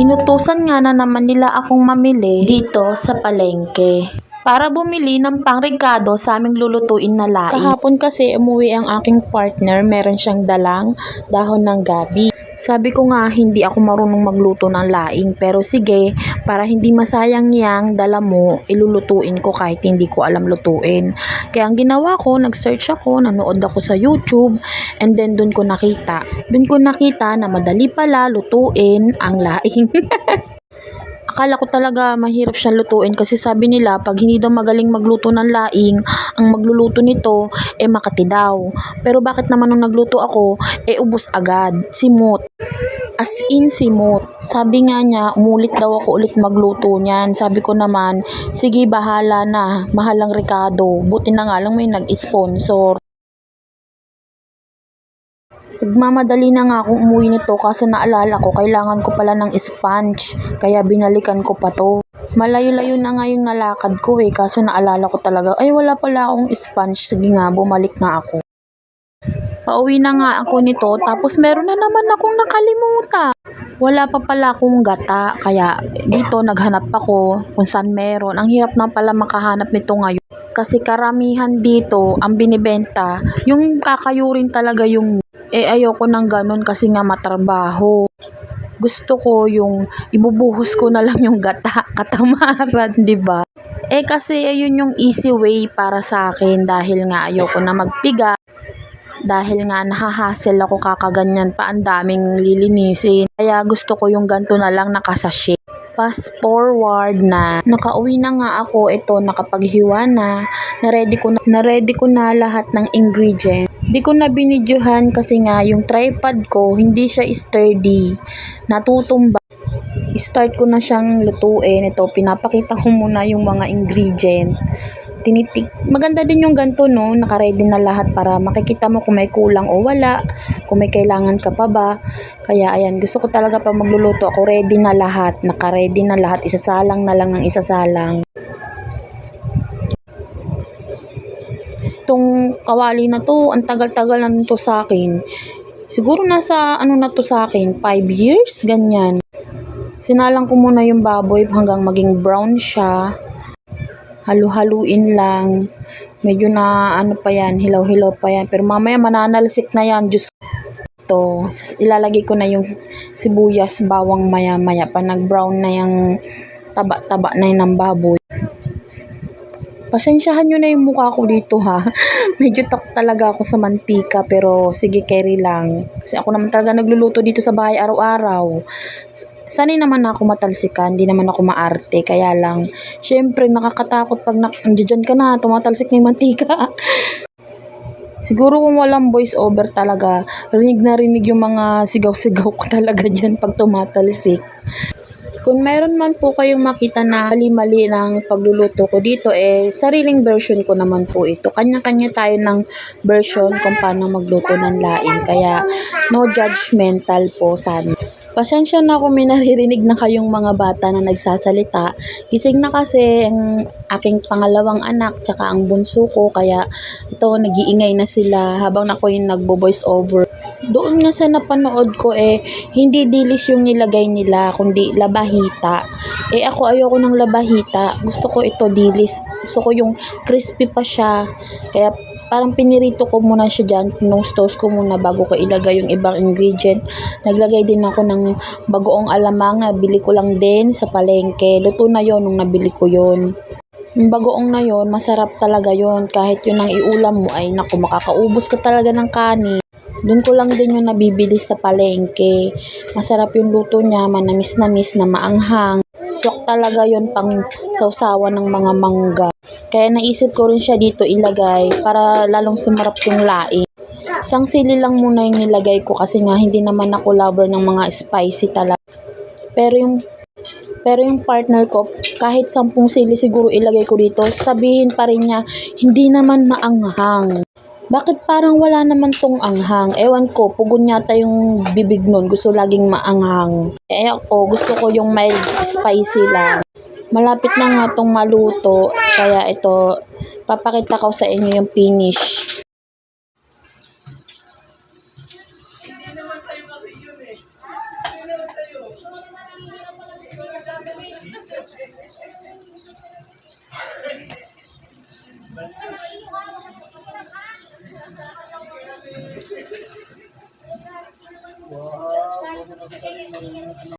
Inutusan nga na naman nila akong mamili dito sa palengke para bumili ng pangregado sa aming lulutuin na laing. Kahapon kasi umuwi ang aking partner, meron siyang dalang dahon ng gabi. Sabi ko nga hindi ako marunong magluto ng laing pero sige para hindi masayang yang dala mo ilulutuin ko kahit hindi ko alam lutuin. Kaya ang ginawa ko nag-search ako, nanood ako sa YouTube and then dun ko nakita. Dun ko nakita na madali pala lutuin ang laing. Akala ko talaga mahirap siyang lutuin kasi sabi nila pag hindi daw magaling magluto ng laing, ang magluluto nito eh Makati daw. Pero bakit naman nung nagluto ako, eh ubos agad, simot. As in simot. Sabi nga niya, umulit daw ako ulit magluto niyan. Sabi ko naman, sige bahala na, mahalang Ricardo. Buti na nga lang may nag-sponsor. Nagmamadali na nga akong umuwi nito kaso naalala ko kailangan ko pala ng sponge kaya binalikan ko pa to. Malayo-layo na nga yung nalakad ko eh kaso naalala ko talaga ay wala pala akong sponge sige nga bumalik nga ako. Pauwi na nga ako nito tapos meron na naman akong nakalimutan. Wala pa pala akong gata kaya dito naghanap ako kung saan meron. Ang hirap na pala makahanap nito ngayon kasi karamihan dito ang binibenta yung kakayurin talaga yung eh ayoko ng ganun kasi nga matrabaho. Gusto ko yung ibubuhos ko na lang yung gata, katamaran, di ba? Eh kasi ayun yung easy way para sa akin dahil nga ayoko na magpiga. Dahil nga nahahassle ako kakaganyan pa ang daming lilinisin. Kaya gusto ko yung ganto na lang nakasashe. Fast forward na nakauwi na nga ako ito nakapaghiwa na na-ready ko na, na-ready ko na lahat ng ingredients Di ko na binidyohan kasi nga yung tripod ko hindi siya sturdy. Natutumba. Start ko na siyang lutuin. Ito, pinapakita ko muna yung mga ingredient. Tinitik. Maganda din yung ganto no, naka-ready na lahat para makikita mo kung may kulang o wala, kung may kailangan ka pa ba. Kaya ayan, gusto ko talaga pag magluluto ako ready na lahat, naka-ready na lahat, isasalang na lang ng isasalang. Itong kawali na to, ang tagal-tagal na to sa akin. Siguro nasa ano na to sa akin, 5 years, ganyan. Sinalang ko muna yung baboy hanggang maging brown siya. Halu-haluin lang. Medyo na ano pa yan, hilaw-hilaw pa yan. Pero mamaya mananalsik na yan, Diyos to. Ilalagay ko na yung sibuyas, bawang maya-maya pa nag-brown na yung taba-taba na yun ng baboy. Pasensyahan nyo na yung mukha ko dito ha. Medyo takot talaga ako sa mantika pero sige carry lang. Kasi ako naman talaga nagluluto dito sa bahay araw-araw. Sanay naman ako matalsikan, hindi naman ako maarte. Kaya lang, syempre nakakatakot pag na- andyan ka na, tumatalsik na yung mantika. Siguro kung walang voice over talaga, rinig na rinig yung mga sigaw-sigaw ko talaga dyan pag tumatalsik. Kung meron man po kayong makita na mali-mali ng pagluluto ko dito, eh, sariling version ko naman po ito. Kanya-kanya tayo ng version kung paano magluto ng laing. Kaya, no judgmental po sa amin. Pasensya na kung may naririnig na kayong mga bata na nagsasalita. Gising na kasi ang aking pangalawang anak tsaka ang bunso ko. Kaya ito, nag-iingay na sila habang ako yung nagbo-voice over. Doon nga sa napanood ko eh, hindi dilis yung nilagay nila, kundi labahita. Eh ako ayoko ng labahita. Gusto ko ito dilis. Gusto ko yung crispy pa siya. Kaya parang pinirito ko muna siya dyan. Pinustos ko muna bago ko ilagay yung ibang ingredient. Naglagay din ako ng bagoong alamang. Nabili ko lang din sa palengke. Luto na yon nung nabili ko yon yung bagoong na yon masarap talaga yon kahit yun ang iulam mo ay naku makakaubos ka talaga ng kanin doon ko lang din yung nabibili sa palengke. Masarap yung luto niya, manamis-namis na maanghang. Talaga yon pang sausawan ng mga mangga. Kaya naisip ko rin siya dito ilagay para lalong sumarap yung laing. Isang sili lang muna yung nilagay ko kasi nga hindi naman ako lover ng mga spicy talaga. Pero yung pero yung partner ko, kahit sampung sili siguro ilagay ko dito, sabihin pa rin niya, hindi naman maanghang. Bakit parang wala naman tong anghang? Ewan ko, pugon yata yung bibig nun. Gusto laging maanghang. Eh ako, gusto ko yung mild spicy lang. Malapit na nga tong maluto. Kaya ito, papakita ko sa inyo yung finish.